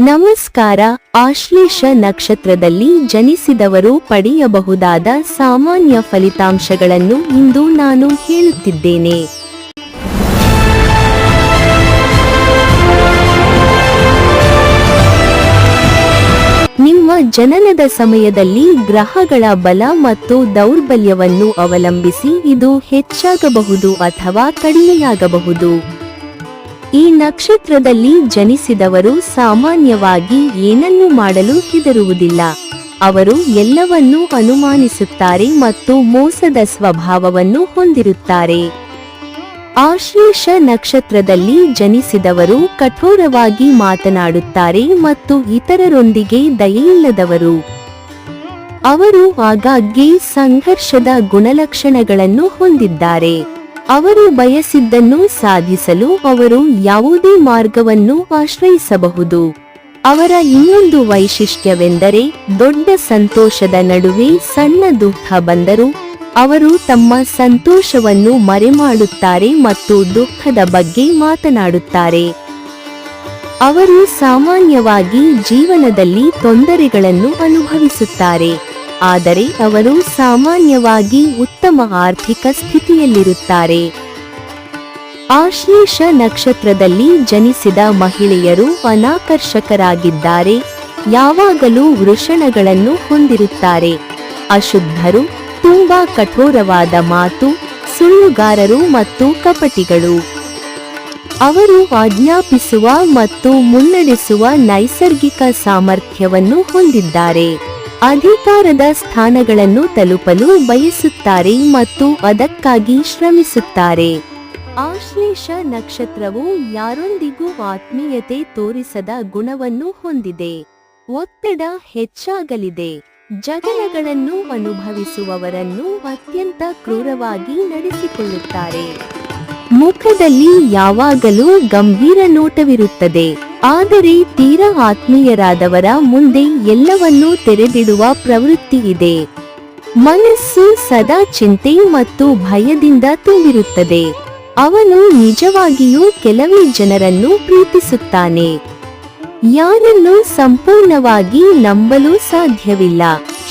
ನಮಸ್ಕಾರ, ಆಶ್ಲೇಷ ನಕ್ಷತ್ರದಲ್ಲಿ ಜನಿಸಿದವರು ಪಡೆಯಬಹುದಾದ ಸಾಮಾನ್ಯ ಫಲಿತಾಂಶಗಳನ್ನು ಇಂದು ನಾನು ಹೇಳುತ್ತಿದ್ದೇನೆ. ನಿಮ್ಮ ಜನನದ ಸಮಯದಲ್ಲಿ ಗ್ರಹಗಳ ಬಲ ಮತ್ತು ದೌರ್ಬಲ್ಯವನ್ನು ಅವಲಂಬಿಸಿ ಇದು ಹೆಚ್ಚಾಗಬಹುದು ಅಥವಾ ಕಡಿಮೆಯಾಗಬಹುದು. ಈ ನಕ್ಷತ್ರದಲ್ಲಿ ಜನಿಸಿದವರು ಸಾಮಾನ್ಯವಾಗಿ ಏನನ್ನೂ ಮಾಡಲು ಹೆದರುವುದಿಲ್ಲ. ಅವರು ಎಲ್ಲವನ್ನೂ ಅನುಮಾನಿಸುತ್ತಾರೆ ಮತ್ತು ಮೋಸದ ಸ್ವಭಾವವನ್ನು ಹೊಂದಿರುತ್ತಾರೆ. ಆಶ್ಲೇಷ ನಕ್ಷತ್ರದಲ್ಲಿ ಜನಿಸಿದವರು ಕಠೋರವಾಗಿ ಮಾತನಾಡುತ್ತಾರೆ ಮತ್ತು ಇತರರೊಂದಿಗೆ ದಯೆಯಿಲ್ಲದವರು. ಅವರು ಆಗಾಗ್ಗೆ ಸಂಘರ್ಷದ ಗುಣಲಕ್ಷಣಗಳನ್ನು ಹೊಂದಿದ್ದಾರೆ. ಅವರು ಬಯಸಿದ್ದನ್ನು ಸಾಧಿಸಲು ಅವರು ಯಾವುದೇ ಮಾರ್ಗವನ್ನು ಆಶ್ರಯಿಸಬಹುದು. ಅವರ ಇನ್ನೊಂದು ವೈಶಿಷ್ಟ್ಯವೆಂದರೆ ದೊಡ್ಡ ಸಂತೋಷದ ನಡುವೆ ಸಣ್ಣ ದುಃಖ ಬಂದರೂ ಅವರು ತಮ್ಮ ಸಂತೋಷವನ್ನು ಮರೆಮಾಡುತ್ತಾರೆ ಮತ್ತು ದುಃಖದ ಬಗ್ಗೆ ಮಾತನಾಡುತ್ತಾರೆ. ಅವರು ಸಾಮಾನ್ಯವಾಗಿ ಜೀವನದಲ್ಲಿ ತೊಂದರೆಗಳನ್ನು ಅನುಭವಿಸುತ್ತಾರೆ. ಆದರೆ ಅವರು ಸಾಮಾನ್ಯವಾಗಿ ಉತ್ತಮ ಆರ್ಥಿಕ ಸ್ಥಿತಿಯಲ್ಲಿರುತ್ತಾರೆ. ಆಶ್ಲೇಷ ನಕ್ಷತ್ರದಲ್ಲಿ ಜನಿಸಿದ ಮಹಿಳೆಯರು ಅನಾಕರ್ಷಕರಾಗಿದ್ದಾರೆ. ಯಾವಾಗಲೂ ವೃಷಣಗಳನ್ನು ಹೊಂದಿರುತ್ತಾರೆ. ಅಶುದ್ಧರು, ತುಂಬಾ ಕಠೋರವಾದ ಮಾತು, ಸುಳ್ಳುಗಾರರು ಮತ್ತು ಕಪಟಿಗಳು. ಅವರು ಆಜ್ಞಾಪಿಸುವ ಮತ್ತು ಮುನ್ನಡೆಸುವ ನೈಸರ್ಗಿಕ ಸಾಮರ್ಥ್ಯವನ್ನು ಹೊಂದಿದ್ದಾರೆ. ಅಧಿಕಾರದ ಸ್ಥಾನಗಳನ್ನು ತಲುಪಲು ಬಯಸುತ್ತಾರೆ ಮತ್ತು ಅದಕ್ಕಾಗಿ ಶ್ರಮಿಸುತ್ತಾರೆ. ಆಶ್ಲೇಷ ನಕ್ಷತ್ರವು ಯಾರೊಂದಿಗೂ ಆತ್ಮೀಯತೆ ತೋರಿಸದ ಗುಣವನ್ನು ಹೊಂದಿದೆ. ಒತ್ತಡ ಹೆಚ್ಚಾಗಲಿದೆ. ಜಗಳಗಳನ್ನು ಅನುಭವಿಸುವವರನ್ನು ಅತ್ಯಂತ ಕ್ರೂರವಾಗಿ ನಡೆಸಿಕೊಳ್ಳುತ್ತಾರೆ. ಮುಖದಲ್ಲಿ ಯಾವಾಗಲೂ ಗಂಭೀರ ನೋಟವಿರುತ್ತದೆ. ಆದರೆ ತೀರಾ ಆತ್ಮೀಯರಾದವರ ಮುಂದೆ ಎಲ್ಲವನ್ನೂ ತೆರೆದಿಡುವ ಪ್ರವೃತ್ತಿ ಇದೆ. ಮನಸ್ಸು ಸದಾ ಚಿಂತೆ ಮತ್ತು ಭಯದಿಂದ ತುಂಬಿರುತ್ತದೆ. ಅವನು ನಿಜವಾಗಿಯೂ ಕೆಲವೇ ಜನರನ್ನು ಪ್ರೀತಿಸುತ್ತಾನೆ. ಯಾರನ್ನು ಸಂಪೂರ್ಣವಾಗಿ ನಂಬಲು ಸಾಧ್ಯವಿಲ್ಲ.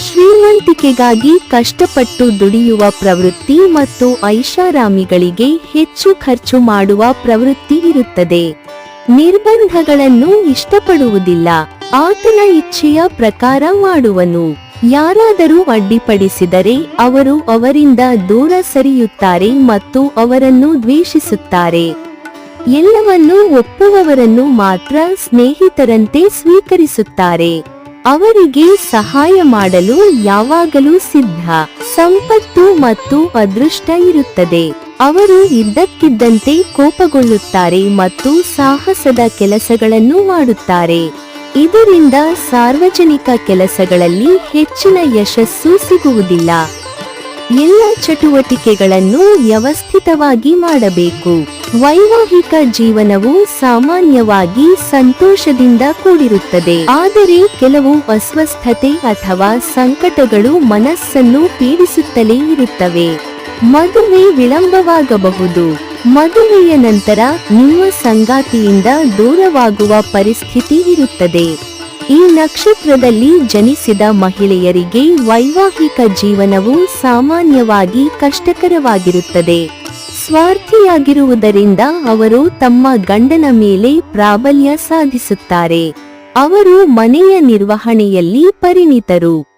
ಶ್ರೀಮಂತಿಕೆಗಾಗಿ ಕಷ್ಟಪಟ್ಟು ದುಡಿಯುವ ಪ್ರವೃತ್ತಿ ಮತ್ತು ಐಷಾರಾಮಿಗಳಿಗೆ ಹೆಚ್ಚು ಖರ್ಚು ಮಾಡುವ ಪ್ರವೃತ್ತಿ ಇರುತ್ತದೆ. ನಿರ್ಬಂಧಗಳನ್ನು ಇಷ್ಟಪಡುವುದಿಲ್ಲ. ಆತನ ಇಚ್ಛೆಯ ಪ್ರಕಾರ ಮಾಡುವನು. ಯಾರಾದರೂ ಅಡ್ಡಿಪಡಿಸಿದರೆ ಅವರು ಅವರಿಂದ ದೂರ ಸರಿಯುತ್ತಾರೆ ಮತ್ತು ಅವರನ್ನು ದ್ವೇಷಿಸುತ್ತಾರೆ. ಎಲ್ಲವನ್ನೂ ಒಪ್ಪುವವರನ್ನು ಮಾತ್ರ ಸ್ನೇಹಿತರಂತೆ ಸ್ವೀಕರಿಸುತ್ತಾರೆ. ಅವರಿಗೆ ಸಹಾಯ ಮಾಡಲು ಯಾವಾಗಲೂ ಸಿದ್ಧ. ಸಂಪತ್ತು ಮತ್ತು ಅದೃಷ್ಟ ಇರುತ್ತದೆ. ಅವರು ಇದ್ದಕ್ಕಿದ್ದಂತೆ ಕೋಪಗೊಳ್ಳುತ್ತಾರೆ ಮತ್ತು ಸಾಹಸದ ಕೆಲಸಗಳನ್ನು ಮಾಡುತ್ತಾರೆ. ಇದರಿಂದ ಸಾರ್ವಜನಿಕ ಕೆಲಸಗಳಲ್ಲಿ ಹೆಚ್ಚಿನ ಯಶಸ್ಸು ಸಿಗುವುದಿಲ್ಲ. ಎಲ್ಲ ಚಟುವಟಿಕೆಗಳನ್ನು ವ್ಯವಸ್ಥಿತವಾಗಿ ಮಾಡಬೇಕು. ವೈವಾಹಿಕ ಜೀವನವು ಸಾಮಾನ್ಯವಾಗಿ ಸಂತೋಷದಿಂದ ಕೂಡಿರುತ್ತದೆ. ಆದರೆ ಕೆಲವು ಅಸ್ವಸ್ಥತೆ ಅಥವಾ ಸಂಕಟಗಳು ಮನಸ್ಸನ್ನು ಪೀಡಿಸುತ್ತಲೇ ಇರುತ್ತವೆ. ಮದುವೆ ವಿಳಂಬವಾಗಬಹುದು. ಮದುವೆಯ ನಂತರ ನಿಮ್ಮ ಸಂಗಾತಿಯಿಂದ ದೂರವಾಗುವ ಪರಿಸ್ಥಿತಿ ಇರುತ್ತದೆ. ಈ ನಕ್ಷತ್ರದಲ್ಲಿ ಜನಿಸಿದ ಮಹಿಳೆಯರಿಗೆ ವೈವಾಹಿಕ ಜೀವನವು ಸಾಮಾನ್ಯವಾಗಿ ಕಷ್ಟಕರವಾಗಿರುತ್ತದೆ. ಸ್ವಾರ್ಥಿಯಾಗಿರುವುದರಿಂದ ಅವರು ತಮ್ಮ ಗಂಡನ ಮೇಲೆ ಪ್ರಾಬಲ್ಯ ಸಾಧಿಸುತ್ತಾರೆ. ಅವರು ಮನೆಯ ನಿರ್ವಹಣೆಯಲ್ಲಿ ಪರಿಣಿತರು.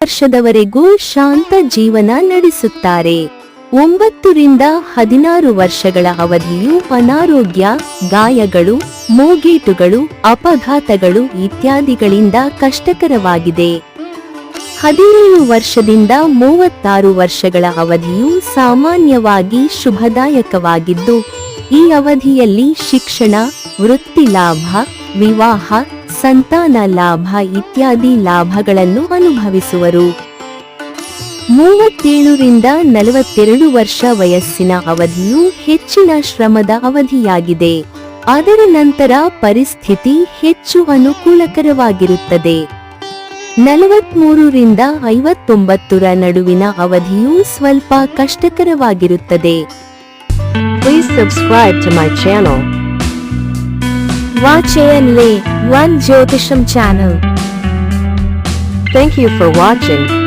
ವರ್ಷದವರೆಗೂ ಶಾಂತ ಜೀವನ ನಡೆಸುತ್ತಾರೆ. ಒಂಬತ್ತರಿಂದ ಹದಿನಾರು ವರ್ಷಗಳ ಅವಧಿಯು ಅನಾರೋಗ್ಯ, ಗಾಯಗಳು, ಮೂಗೇಟುಗಳು, ಅಪಘಾತಗಳು ಇತ್ಯಾದಿಗಳಿಂದ ಕಷ್ಟಕರವಾಗಿದೆ. ಹದಿನೇಳು ವರ್ಷದಿಂದ ಮೂವತ್ತಾರು ವರ್ಷಗಳ ಅವಧಿಯು ಸಾಮಾನ್ಯವಾಗಿ ಶುಭದಾಯಕವಾಗಿದ್ದು, ಈ ಅವಧಿಯಲ್ಲಿ ಶಿಕ್ಷಣ, ವೃತ್ತಿ ಲಾಭ ವಿವಾಹ, ಸಂತಾನ ಲಾಭ ಇತ್ಯಾದಿ ಲಾಭಗಳನ್ನು ಅನುಭವಿಸುವರು. ಮೂವತ್ತೇಳರಿಂದ ನಲವತ್ತೆರಡು ವರ್ಷ ವಯಸ್ಸಿನ ಅವಧಿಯು ಹೆಚ್ಚಿನ ಶ್ರಮದ ಅವಧಿಯಾಗಿದೆ. ಅದರ ನಂತರ ಪರಿಸ್ಥಿತಿ ಹೆಚ್ಚು ಅನುಕೂಲಕರವಾಗಿರುತ್ತದೆ. ನಲವತ್ಮೂರರಿಂದ ಐವತ್ತೊಂಬತ್ತರ ನಡುವಿನ ಅವಧಿಯು ಸ್ವಲ್ಪ ಕಷ್ಟಕರವಾಗಿರುತ್ತದೆ. Please subscribe to my channel. Vachayane One Jyotisham channel. Thank you for watching.